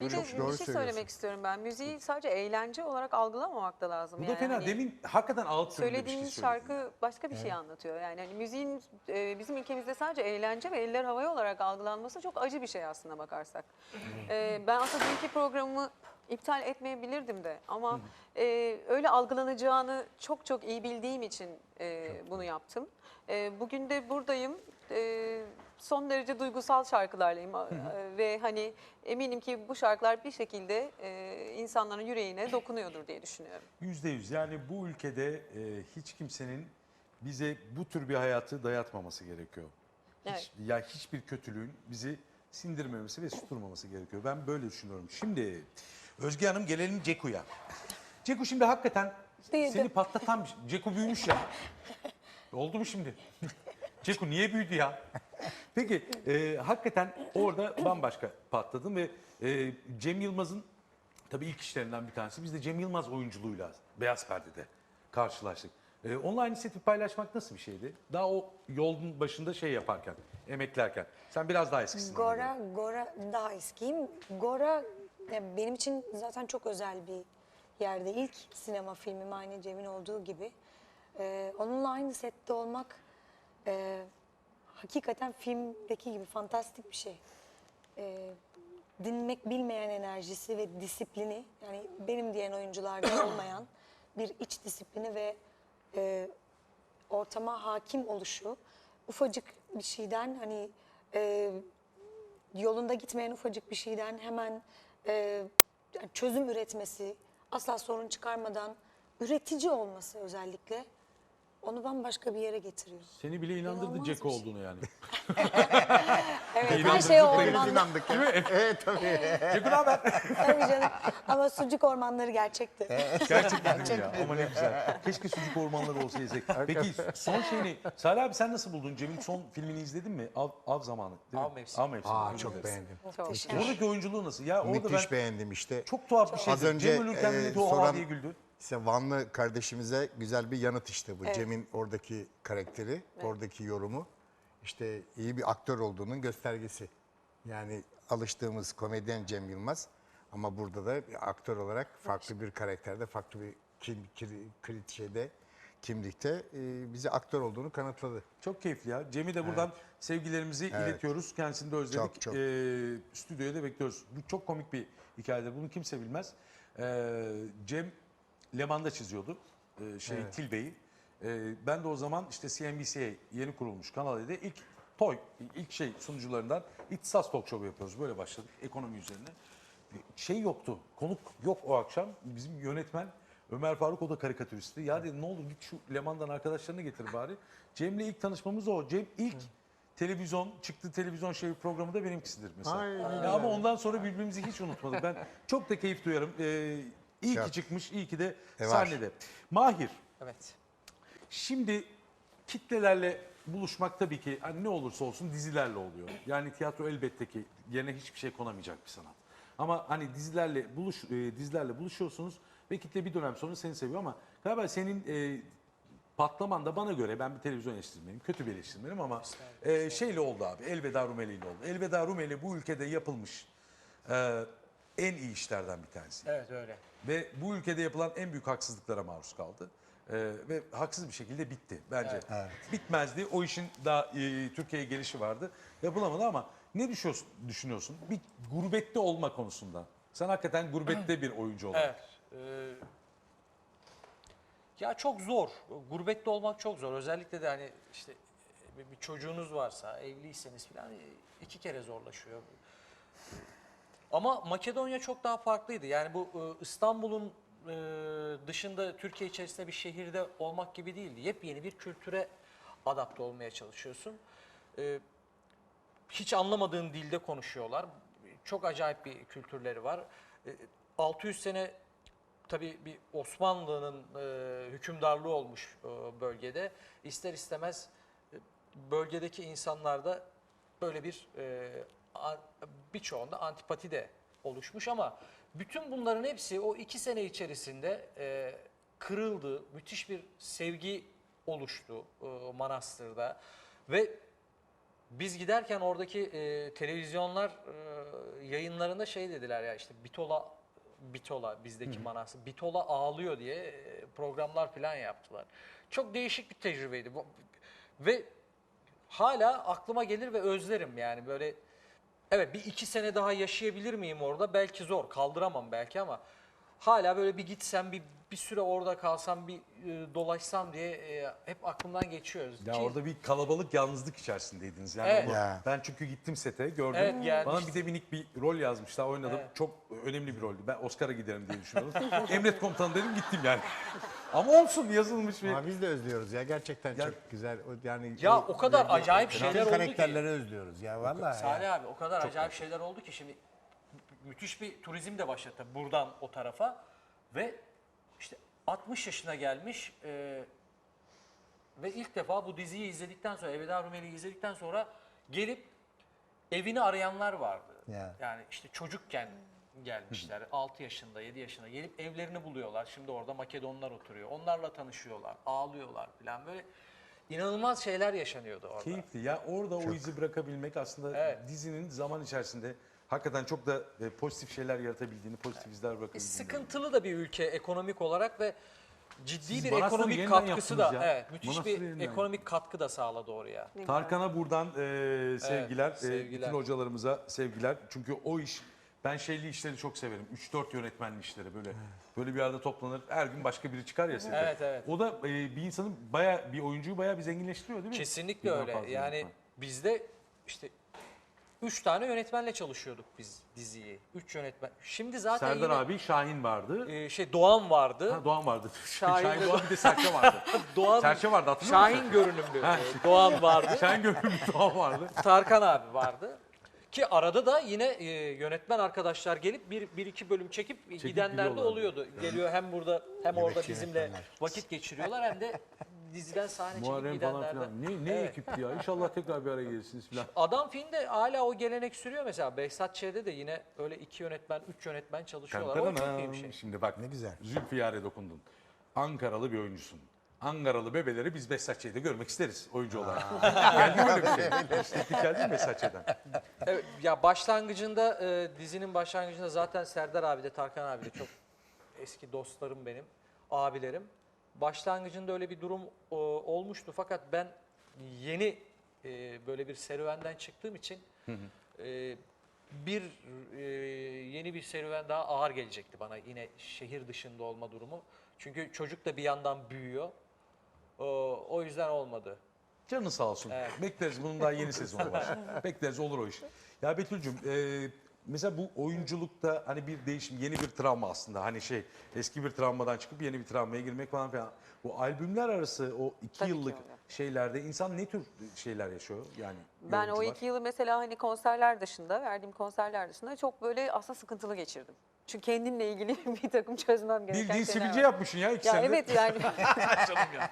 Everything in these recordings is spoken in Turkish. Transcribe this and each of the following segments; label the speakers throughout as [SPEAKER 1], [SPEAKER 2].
[SPEAKER 1] Bir
[SPEAKER 2] Çok
[SPEAKER 1] de
[SPEAKER 2] doğru
[SPEAKER 1] bir şey
[SPEAKER 2] söylüyorsun.
[SPEAKER 1] söylemek istiyorum ben. Müziği sadece eğlence olarak algılamamak da lazım.
[SPEAKER 3] Bu
[SPEAKER 1] yani.
[SPEAKER 3] da fena.
[SPEAKER 1] Hani
[SPEAKER 3] Demin hakikaten alt şey
[SPEAKER 1] Söylediğiniz şarkı başka bir şey anlatıyor. Yani hani müziğin e, bizim ülkemizde sadece eğlence ve eller havaya olarak algılanması çok acı bir şey aslına bakarsak. E, ben aslında dünkü programı iptal etmeyebilirdim de ama e, öyle algılanacağını çok çok iyi bildiğim için e, bunu yaptım. E, bugün de buradayım. E, son derece duygusal şarkılarlayım E, ve hani eminim ki bu şarkılar bir şekilde e, insanların yüreğine dokunuyordur diye düşünüyorum.
[SPEAKER 3] Yüzde yüz. Yani bu ülkede e, hiç kimsenin bize bu tür bir hayatı dayatmaması gerekiyor. Hiç,
[SPEAKER 1] Evet.
[SPEAKER 3] Ya hiçbir kötülüğün bizi sindirmemesi ve susturmaması gerekiyor. Ben böyle düşünüyorum. Şimdi Özge Hanım gelelim Ceku'ya. Ceku şimdi hakikaten
[SPEAKER 4] Büyüdü.
[SPEAKER 3] seni patlatan bir şey. Ceku büyümüş ya. Oldu mu şimdi? Ceku niye büyüdü ya? Peki e, hakikaten orada bambaşka patladın ve e, Cem Yılmaz'ın tabii ilk işlerinden bir tanesi. Biz de Cem Yılmaz oyunculuğuyla Beyaz Perde'de karşılaştık. E, onunla aynı seti paylaşmak nasıl bir şeydi? Daha o yolun başında şey yaparken, emeklerken. Sen biraz daha eskisin. ona göre.
[SPEAKER 4] Gora, Gora daha eskiyim. Gora ya benim için zaten çok özel bir yerde. İlk sinema filmim aynı Cem'in olduğu gibi. Ee, onunla aynı sette olmak e, hakikaten filmdeki gibi fantastik bir şey. Ee, dinmek bilmeyen enerjisi ve disiplini yani benim diyen oyuncularda olmayan bir iç disiplini ve e, ortama hakim oluşu ufacık bir şeyden hani e, yolunda gitmeyen ufacık bir şeyden hemen e, çözüm üretmesi, asla sorun çıkarmadan üretici olması özellikle onu bambaşka bir yere getiriyor.
[SPEAKER 3] Seni bile inandırdı
[SPEAKER 4] İnanılmaz bir şey.
[SPEAKER 3] olduğunu yani.
[SPEAKER 4] Evet, her şey
[SPEAKER 3] da
[SPEAKER 4] orman,
[SPEAKER 2] İnandık ya. Evet tabii.
[SPEAKER 3] Ceko ne haber?
[SPEAKER 4] tabii canım. Ama sucuk ormanları gerçekti.
[SPEAKER 3] Gerçekten öyle ya. Ama ne güzel. Keşke sucuk ormanları olsa yesek. Peki son şeyini, Salih abi sen nasıl buldun? Cem'in son filmini izledin mi? Av, av zamanı. Değil mi?
[SPEAKER 5] Av Mevsimi.
[SPEAKER 3] Av mevsimi.
[SPEAKER 2] Aa çok beğendim.
[SPEAKER 4] Muhteşem.
[SPEAKER 3] Oradaki oyunculuğu nasıl? Ya orada
[SPEAKER 2] Müthiş
[SPEAKER 3] ben
[SPEAKER 2] beğendim işte.
[SPEAKER 3] çok tuhaf bir şeydi.
[SPEAKER 2] Az önce,
[SPEAKER 3] Cem ölürken
[SPEAKER 2] e,
[SPEAKER 3] milleti o
[SPEAKER 2] soran-
[SPEAKER 3] diye güldü.
[SPEAKER 2] İşte Vanlı kardeşimize güzel bir yanıt işte bu. Cem'in oradaki karakteri, oradaki yorumu. işte iyi bir aktör olduğunun göstergesi. Yani alıştığımız komedyen Cem Yılmaz ama burada da bir aktör olarak farklı bir karakterde, farklı bir kim, kri- klişede, kimlikte e, bize aktör olduğunu kanıtladı.
[SPEAKER 3] Çok keyifli ya. Cem'i de buradan sevgilerimizi iletiyoruz. Kendisini de özledik.
[SPEAKER 2] Çok, çok.
[SPEAKER 3] Ee, stüdyoya da bekliyoruz. Bu çok komik bir hikayedir. Bunu kimse bilmez. Ee, Cem Leman'da çiziyordu. Ee, şey Tilbe'yi. Ee, ben de o zaman işte CNBC'ye yeni kurulmuş Kanal D'de ilk toy, ilk şey sunucularından İhtisas Talk Show yapıyoruz. Böyle başladık ekonomi üzerine. Şey yoktu, konuk yok o akşam. Bizim yönetmen Ömer Faruk o da karikatüristi. Ya dedi ne olur git şu Leman'dan arkadaşlarını getir bari. Cem'le ilk tanışmamız o. Cem ilk televizyon çıktı televizyon şey programı da benimkisidir mesela.
[SPEAKER 2] Ay, ne
[SPEAKER 3] Ya ama ondan sonra birbirimizi hiç unutmadık. Ben çok da keyif duyarım. Ee, iyi ki
[SPEAKER 2] Çok.
[SPEAKER 3] çıkmış, iyi ki de
[SPEAKER 2] E, var.
[SPEAKER 3] sahnede. Mahir,
[SPEAKER 5] Evet.
[SPEAKER 3] Şimdi kitlelerle buluşmak tabii ki hani ne olursa olsun dizilerle oluyor. Yani tiyatro elbette ki yerine hiçbir şey konamayacak bir sanat. Ama hani dizilerle buluş e, dizilerle buluşuyorsunuz ve kitle bir dönem sonra seni seviyor ama galiba senin e, patlaman da bana göre ben bir televizyon eleştirmeniyim, kötü bir eleştirmenim ama e, şeyle oldu abi. Elveda Rumeli ile oldu. Elveda Rumeli bu ülkede yapılmış e, en iyi işlerden bir tanesi.
[SPEAKER 5] Evet öyle.
[SPEAKER 3] Ve bu ülkede yapılan en büyük haksızlıklara maruz kaldı. Ee, ve haksız bir şekilde bitti bence. Bitmezdi. O işin daha e, Türkiye'ye gelişi vardı. Yapılamadı ama ne düşünüyorsun, düşünüyorsun? Bir gurbette olma konusunda. Sen hakikaten gurbette bir oyuncu olarak.
[SPEAKER 5] Evet. Ee, ya çok zor. Gurbette olmak çok zor. Özellikle de hani işte bir, bir çocuğunuz varsa, evliyseniz falan iki kere zorlaşıyor. Ama Makedonya çok daha farklıydı. Yani bu e, İstanbul'un e, dışında Türkiye içerisinde bir şehirde olmak gibi değildi. Yepyeni bir kültüre adapte olmaya çalışıyorsun. E, hiç anlamadığın dilde konuşuyorlar. Çok acayip bir kültürleri var. E, 600 sene tabii bir Osmanlı'nın e, hükümdarlığı olmuş e, bölgede. İster istemez e, bölgedeki insanlarda böyle bir e, birçoğunda antipati de oluşmuş ama bütün bunların hepsi o iki sene içerisinde e, kırıldı. Müthiş bir sevgi oluştu e, manastırda ve Biz giderken oradaki e, televizyonlar e, yayınlarında şey dediler ya işte Bitola Bitola bizdeki manası Bitola ağlıyor diye e, programlar falan yaptılar. Çok değişik bir tecrübeydi. Ve hala aklıma gelir ve özlerim yani böyle evet bir iki sene daha yaşayabilir miyim orada belki zor kaldıramam belki ama hala böyle bir gitsem bir bir süre orada kalsam bir e, dolaşsam diye e, hep aklımdan geçiyor.
[SPEAKER 3] Ya
[SPEAKER 5] Ki-
[SPEAKER 3] orada bir kalabalık yalnızlık içerisindeydiniz. Yani
[SPEAKER 5] Evet.
[SPEAKER 2] Ya.
[SPEAKER 3] ben çünkü gittim sete gördüm.
[SPEAKER 5] Evet.
[SPEAKER 3] Bana bir de minik bir rol yazmışlar oynadım.
[SPEAKER 5] Evet.
[SPEAKER 3] Çok önemli bir roldü. Ben Oscar'a giderim diye düşünüyordum. Emret komutanı dedim gittim yani. Ama olsun yazılmış bir...
[SPEAKER 2] Ama biz de özlüyoruz ya gerçekten
[SPEAKER 3] Ya-
[SPEAKER 2] çok güzel. O, yani
[SPEAKER 5] Ya o kadar acayip şeyler oldu ki.
[SPEAKER 2] karakterleri özlüyoruz ya vallahi.
[SPEAKER 5] Salih
[SPEAKER 2] ya.
[SPEAKER 5] abi o kadar acayip şeyler oldu ki şimdi mü- müthiş bir turizm de başlattı buradan o tarafa ve işte 60 yaşına gelmiş e, ve ilk defa bu diziyi izledikten sonra Elveda Rumeli'yi izledikten sonra gelip evini arayanlar vardı.
[SPEAKER 2] Ya.
[SPEAKER 5] Yani işte çocukken gelmişler 6 yaşında 7 yaşında gelip evlerini buluyorlar. Şimdi orada Makedonlar oturuyor. Onlarla tanışıyorlar, ağlıyorlar falan böyle inanılmaz şeyler yaşanıyordu orada.
[SPEAKER 3] Keyifli. Ya orada o izi bırakabilmek aslında
[SPEAKER 5] Evet.
[SPEAKER 3] dizinin zaman içerisinde hakikaten çok da e, pozitif şeyler yaratabildiğini, pozitif izler
[SPEAKER 5] E,
[SPEAKER 3] bırakabildiğini.
[SPEAKER 5] sıkıntılı da bir ülke ekonomik olarak ve ciddi
[SPEAKER 3] Siz
[SPEAKER 5] bir
[SPEAKER 3] Manastır'ı
[SPEAKER 5] ekonomik
[SPEAKER 3] yeniden
[SPEAKER 5] katkısı da
[SPEAKER 3] yaptınız ya.
[SPEAKER 5] evet müthiş
[SPEAKER 3] Manastır'ı
[SPEAKER 5] bir
[SPEAKER 3] yeniden
[SPEAKER 5] ekonomik katkı da sağladı oraya.
[SPEAKER 3] Tarkan'a buradan e, sevgiler, e,
[SPEAKER 5] sevgiler.
[SPEAKER 3] bütün hocalarımıza sevgiler. Çünkü o iş, ben şeyli işleri çok severim. 3-4 yönetmenli işleri böyle. Böyle bir arada toplanır, her gün başka biri çıkar ya sete.
[SPEAKER 5] Evet, evet.
[SPEAKER 3] O da e, bir insanın baya bir oyuncuyu baya bir zenginleştiriyor değil mi?
[SPEAKER 5] Kesinlikle
[SPEAKER 3] Birden
[SPEAKER 5] öyle.
[SPEAKER 3] fazla
[SPEAKER 5] Yani
[SPEAKER 3] yönetmen.
[SPEAKER 5] bizde işte üç tane yönetmenle çalışıyorduk biz diziyi. Üç yönetmen. Şimdi zaten
[SPEAKER 3] Serdar
[SPEAKER 5] yine,
[SPEAKER 3] abi, Şahin vardı.
[SPEAKER 5] e, şey Doğan vardı.
[SPEAKER 3] Ha, Doğan vardı.
[SPEAKER 5] Şahin
[SPEAKER 3] Şahin,
[SPEAKER 5] de-
[SPEAKER 3] Doğan bir de Serçe vardı.
[SPEAKER 5] Doğan
[SPEAKER 3] Serçe vardı hatırlıyor musun?
[SPEAKER 5] Şahin görünümlü. e, Doğan vardı.
[SPEAKER 3] Şahin görünümlü Doğan vardı.
[SPEAKER 5] Tarkan abi vardı. Ki arada da yine e, yönetmen arkadaşlar gelip bir, bir iki bölüm çekip, gidenler de oluyordu. Geliyor hem burada hem orada bizimle
[SPEAKER 2] yönetmenler.
[SPEAKER 5] vakit geçiriyorlar hem de diziden sahne çekip
[SPEAKER 3] Muharrem falan
[SPEAKER 5] gidenler de.
[SPEAKER 3] filan. Ne, ne
[SPEAKER 5] Evet.
[SPEAKER 3] ekipti ya. İnşallah tekrar bir araya gelirsiniz filan.
[SPEAKER 5] Adam filmde hala o gelenek sürüyor mesela. Behzat Ç'de de yine öyle iki yönetmen, üç yönetmen çalışıyorlar. O çok iyi bir şey.
[SPEAKER 3] Şimdi bak
[SPEAKER 2] Ne güzel.
[SPEAKER 3] Zülfiyar'e dokundun. Ankaralı bir oyuncusun. Ankaralı bebeleri biz Besatçı'da görmek isteriz oyuncu olarak. geldi mi öyle bir şey? İşlettik geldi mi Besatçı'dan?
[SPEAKER 5] Evet, ya başlangıcında e, dizinin başlangıcında zaten Serdar abi de Tarkan abi de çok eski dostlarım benim, abilerim. Başlangıcında öyle bir durum e, olmuştu fakat ben yeni e, böyle bir serüvenden çıktığım için e, bir e, yeni bir serüven daha ağır gelecekti bana yine şehir dışında olma durumu. Çünkü çocuk da bir yandan büyüyor. O, o yüzden olmadı.
[SPEAKER 3] Canın sağ olsun.
[SPEAKER 5] Evet.
[SPEAKER 3] Bekleriz bunun daha yeni sezonu var. Bekleriz olur o iş. Ya Betül'cüm e, mesela bu oyunculukta hani bir değişim yeni bir travma aslında. Hani şey eski bir travmadan çıkıp yeni bir travmaya girmek falan filan. Bu albümler arası o iki
[SPEAKER 1] Tabii ki
[SPEAKER 3] yıllık
[SPEAKER 1] öyle.
[SPEAKER 3] şeylerde insan ne tür şeyler yaşıyor yani?
[SPEAKER 1] Ben o
[SPEAKER 3] yorumcular?
[SPEAKER 1] iki yılı mesela hani konserler dışında, verdiğim konserler dışında çok böyle aslında sıkıntılı geçirdim. Çünkü kendimle ilgili bir takım çözmem gereken
[SPEAKER 3] Bildiğin
[SPEAKER 1] şeyler
[SPEAKER 3] sivilce
[SPEAKER 1] var.
[SPEAKER 3] yapmışsın ya iki
[SPEAKER 1] Ya
[SPEAKER 3] senede.
[SPEAKER 1] evet yani
[SPEAKER 3] Canım ya.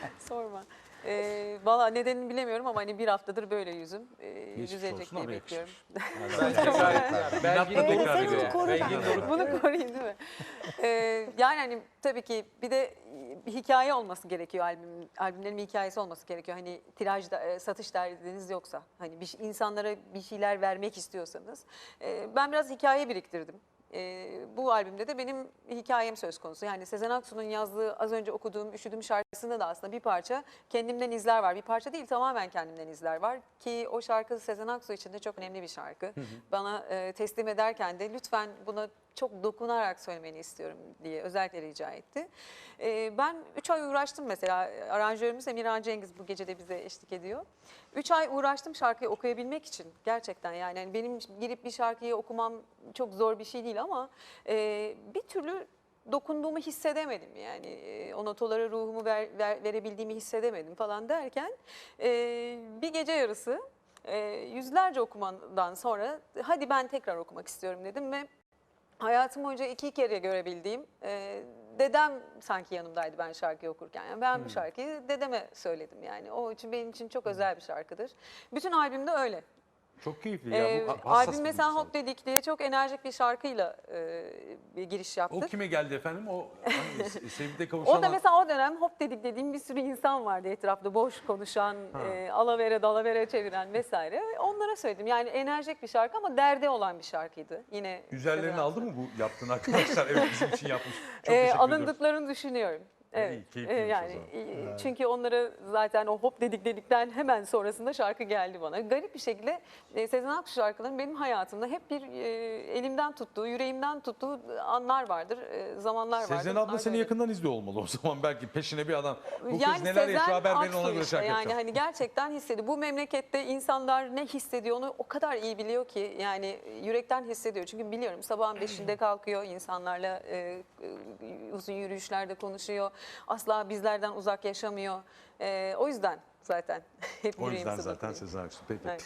[SPEAKER 1] sorma. Ee, Valla nedenini bilemiyorum ama hani bir haftadır böyle yüzüm. Ee,
[SPEAKER 3] Geçmiş
[SPEAKER 1] düzelecek
[SPEAKER 3] olsun
[SPEAKER 1] diye
[SPEAKER 3] ama
[SPEAKER 1] bekliyorum.
[SPEAKER 5] Belgin
[SPEAKER 3] İnatla
[SPEAKER 5] Doruk
[SPEAKER 3] tekrar
[SPEAKER 5] gibi.
[SPEAKER 3] ediyorum.
[SPEAKER 5] Belgin Doruk
[SPEAKER 1] Bunu koruyun değil mi? Ee, yani hani tabii ki bir de bir hikaye olması gerekiyor albüm albümlerin bir hikayesi olması gerekiyor. Hani tiraj da- e, satış derdiniz yoksa hani bir, şey- insanlara bir şeyler vermek istiyorsanız. Ee, ben biraz hikaye biriktirdim. Ee, bu albümde de benim hikayem söz konusu. Yani Sezen Aksu'nun yazdığı az önce okuduğum Üşüdüm şarkısında da aslında bir parça kendimden izler var. Bir parça değil tamamen kendimden izler var. Ki o şarkı Sezen Aksu için de çok önemli bir şarkı. Bana e, teslim ederken de lütfen buna çok dokunarak söylemeni istiyorum diye özellikle rica etti. Ee, ben 3 ay uğraştım mesela. Aranjörümüz Emirhan Cengiz bu gece de bize eşlik ediyor. 3 ay uğraştım şarkıyı okuyabilmek için gerçekten yani benim girip bir şarkıyı okumam çok zor bir şey değil ama e, bir türlü dokunduğumu hissedemedim yani E, o notalara ruhumu ver, ver- verebildiğimi hissedemedim falan derken e, bir gece yarısı e, yüzlerce okumadan sonra hadi ben tekrar okumak istiyorum dedim ve hayatım boyunca iki kere görebildiğim e, dedem sanki yanımdaydı ben şarkıyı okurken. Yani ben bu şarkıyı dedeme söyledim yani. O için benim için çok özel bir şarkıdır. Bütün albümde öyle.
[SPEAKER 3] Çok keyifli ya.
[SPEAKER 1] Ee,
[SPEAKER 3] bu hassas
[SPEAKER 1] albüm
[SPEAKER 3] bir
[SPEAKER 1] mesela
[SPEAKER 3] duygusal.
[SPEAKER 1] Hop Dedik diye çok enerjik bir şarkıyla e, bir giriş
[SPEAKER 3] O
[SPEAKER 1] yaptık.
[SPEAKER 3] kime geldi efendim? O hani se- sevgide kavuşanlar.
[SPEAKER 1] O da mesela o dönem hop dedik dediğim bir sürü insan vardı etrafta boş konuşan, e, alavere dalavere çeviren vesaire. Onlara söyledim. Yani enerjik bir şarkı ama derde olan bir şarkıydı. Yine
[SPEAKER 3] Üzerlerine
[SPEAKER 1] Sezen
[SPEAKER 3] aldı mı bu yaptığın arkadaşlar? Evet bizim için yapmış. Çok
[SPEAKER 1] Ee,
[SPEAKER 3] teşekkür ediyoruz.
[SPEAKER 1] alındıklarını düşünüyorum. Evet.
[SPEAKER 3] iyi, keyifliymiş o
[SPEAKER 1] yani
[SPEAKER 3] zaman.
[SPEAKER 1] e, çünkü onlara zaten o hop dedik dedikten hemen sonrasında şarkı geldi bana. Garip bir şekilde e, Sezen Aksu şarkıların benim hayatımda hep bir e, elimden tuttuğu, yüreğimden tuttuğu anlar vardır, e, zamanlar vardır.
[SPEAKER 3] Sezen abla
[SPEAKER 1] Bunlar
[SPEAKER 3] seni
[SPEAKER 1] böyle.
[SPEAKER 3] yakından izliyor olmalı o zaman belki peşine bir adam. Bu kız neler yaşıyor haber verin
[SPEAKER 1] Aksu
[SPEAKER 3] ona göre
[SPEAKER 1] işte.
[SPEAKER 3] şarkı
[SPEAKER 1] Yani
[SPEAKER 3] yapacağım.
[SPEAKER 1] hani gerçekten hissediyor. Bu memlekette insanlar ne hissediyor onu o kadar iyi biliyor ki yani yürekten hissediyor. Çünkü biliyorum sabahın beşinde kalkıyor insanlarla e, e, uzun yürüyüşlerde konuşuyor. Asla bizlerden uzak yaşamıyor. E, o yüzden zaten hep
[SPEAKER 3] O yüzden
[SPEAKER 1] yüreğimizi
[SPEAKER 3] zaten
[SPEAKER 1] dokunuyor.
[SPEAKER 3] Sezen Aksu. Peki.
[SPEAKER 1] Evet.